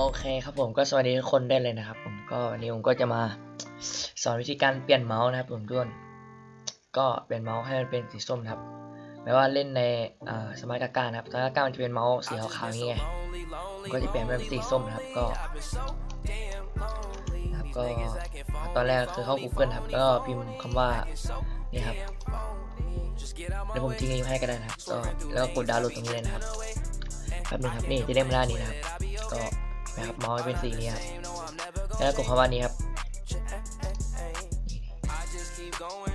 โอเคครับผมก็สวัสดีทุกคนได้เลยนะครับ ผมก็วันนี้ผมก็จะมาสอนวิธีการเปลี่ยนเมาส์นะครับผมทุกคนก็เปลี่ยนเมาส์ให้มันเป็นสีส้มครับไม่ว่าเล่นในสมาร์ทการ์ดนะครับสมาร์ทการ์ดมันจะเป็นเมาส์สีขาวๆนี่ไงก็จะเปลี่ยนเป็นสีส้มนะครับก็นะครับก็ตอนแรกคือเข้า Google ครับแล้วก็พิมพ์คำว่านี่ครับเดี๋ยวผมทิ้งลิงก์ให้ก็ได้นะครับก็แล้วก็กดดาวน์โหลดตรงนี้เลยนะครับแป๊บนึงครับนี่จะได้มาด้านนี้นะครับก็ นะครับเมาส์เป็นสีนี้ครับแล้วกดคำว่านี้ครับนี่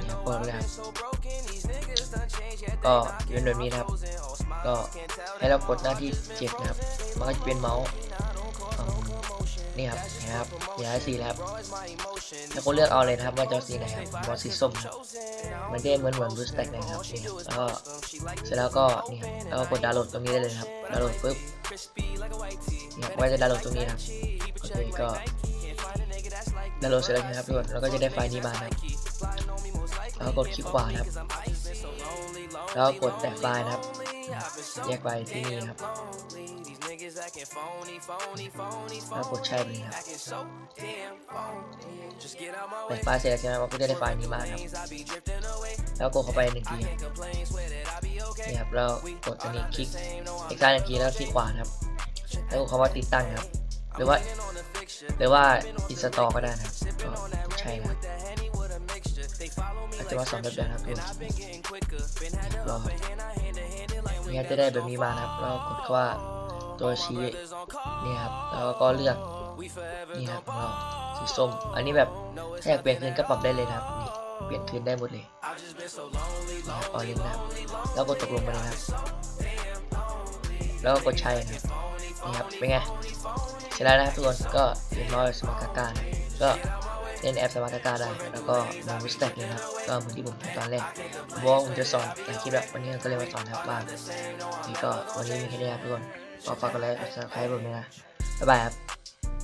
ครับกดเลยครับก็เป็นแบบนี้นะครับ ก็ให้เรากดหน้าที่เจ็ดนะครับ มันก็จะเป็นเมาส์ นี่ครับนะครับมีหลายสีแล้วครับแล้วก็เลือกเอาเลยนะครับว่าจะสีไหนครับเมาส์สีส้มครับมันจะเหมือนเหมือนบูสแต็กเลยนะครับนี่ครับแล้วก็เสร็จแล้วก็นี่ครับแล้วก็กดดาวน์โหลดตรงนี้ได้เลยครับดาวน์โหลดปุ๊บเนี่ยไว้จะดาวน์โหลดตรงนี้นะครับโอเคก็ดาวน์โหลดเสร็จแล้วนะครับทุกคนเราก็จะได้ไฟล์นี้มาครับแล้วก็กดคลิกขวานะครับแล้วก็กดแตะไฟล์นะครับแยกไปที่นี่ครับ แล้วกดใช้ไปเลยครับแตะไฟล์เสร็จแล้วใช่ไหมเราก็จะได้ไฟล์นี้มาครับ แล้วกดเข้าไปหนึ่งทีครับนี่ครับแล้วกดตัวนี้คลิกคลิกซ้ายหนึ่งทีแล้วคลิกขวานะครับ แล้วก็คำว่าติดตั้งนะครับ หรือว่าหรือว่าอินสตอก็ได้นะครับก็ใช่นะครับอาจจะว่าสองแบบเดียวนะครับทุกคนรอนี่ครับจะได้แบบนี้มานะครับแล้วกดคำว่า ตัวชี้นี่ครับแล้วก็เลือกนี่ครับเราสีส้ม อันนี้แบบถ้าอยากเปลี่ยนคืนก็ปรับได้เลยนะครับนี่เปลี่ยนคืนได้หมดเลยนะครับออลิงนะครับแล้วกดตกลงไปเลยนะครับ แล้วก็กดใช้นะนี่ครับเป็นไงเสร็จแล้วนะครับทุกคนก็เรียบร้อยสมาร์ทการ์ดก็เล่นแอปสมาร์ทการ์ดได้แล้วก็มาวิสแต็กเลยนะครับก็เหมือนที่ผมทำตอนแรกว่าผมจะสอนแต่คลิปแบบวันนี้ก็เลยมาสอนนะครับบ้านี่ก็วันนี้มีแค่นี้ครับทุกคน ก็ฝากกดไลค์กดซับสไครต์ผมด้วยนะบ๊ายบายครับ